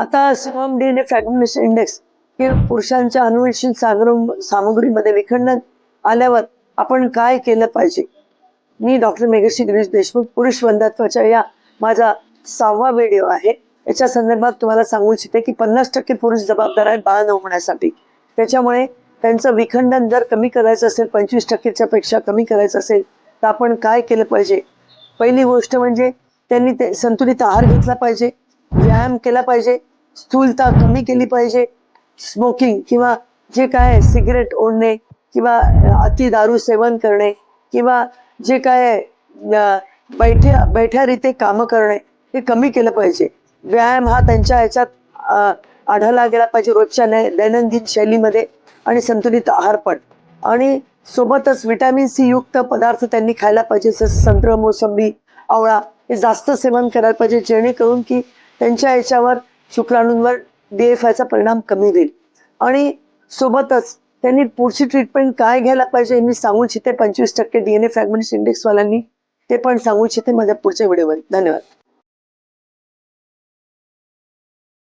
आता सिमम DNA फॅगमिस index हे पुरुषांच्या अनुवंशिक सागर सामग्रीमध्ये विखंडन आल्यावर आपण काय केलं पाहिजे? मी डॉक्टर मेघश्री गिरीश देशमुख पुरुष वंधत्वाच्या या माझा सहावा व्हिडिओ आहे. याच्या संदर्भात तुम्हाला सांगू इच्छिते की पन्नास टक्के पुरुष जबाबदार आहेत बाळ न होण्यासाठी. त्याच्यामुळे त्यांचं विखंडन जर कमी करायचं असेल पंचवीस टक्केच्या पेक्षा कमी करायचं असेल तर आपण काय केलं पाहिजे? पहिली गोष्ट म्हणजे त्यांनी ते संतुलित आहार घेतला पाहिजे व्यायाम केला पाहिजे स्थूलता कमी केली पाहिजे. स्मोकिंग किंवा जे काय सिगरेट ओढणे किंवा अति दारू सेवन करणे किंवा जे काय आहे, बैठ्या बैठ्यारीते कामं करणे हे कमी केलं पाहिजे. व्यायाम हा त्यांच्या ह्याच्यात आढळला गेला पाहिजे रोजच्या दैनंदिन शैलीमध्ये आणि संतुलित आहार पण. आणि सोबतच विटॅमिन सी युक्त पदार्थ त्यांनी खायला पाहिजे. जसं संत्र मोसंबी आवळा हे जास्त सेवन करायला पाहिजे जेणेकरून की त्यांच्या याच्यावर शुक्राणूंवर डी एफ आयचा परिणाम कमी होईल. आणि सोबतच त्यांनी पुढची ट्रीटमेंट काय घ्यायला पाहिजे हे मी सांगू इच्छिते. पंचवीस टक्के डी एन ए फ्रॅगमेंट्स इंडेक्सवाल्यांनी ते पण सांगू इच्छिते माझ्या पुढच्या व्हिडिओवर धन्यवाद.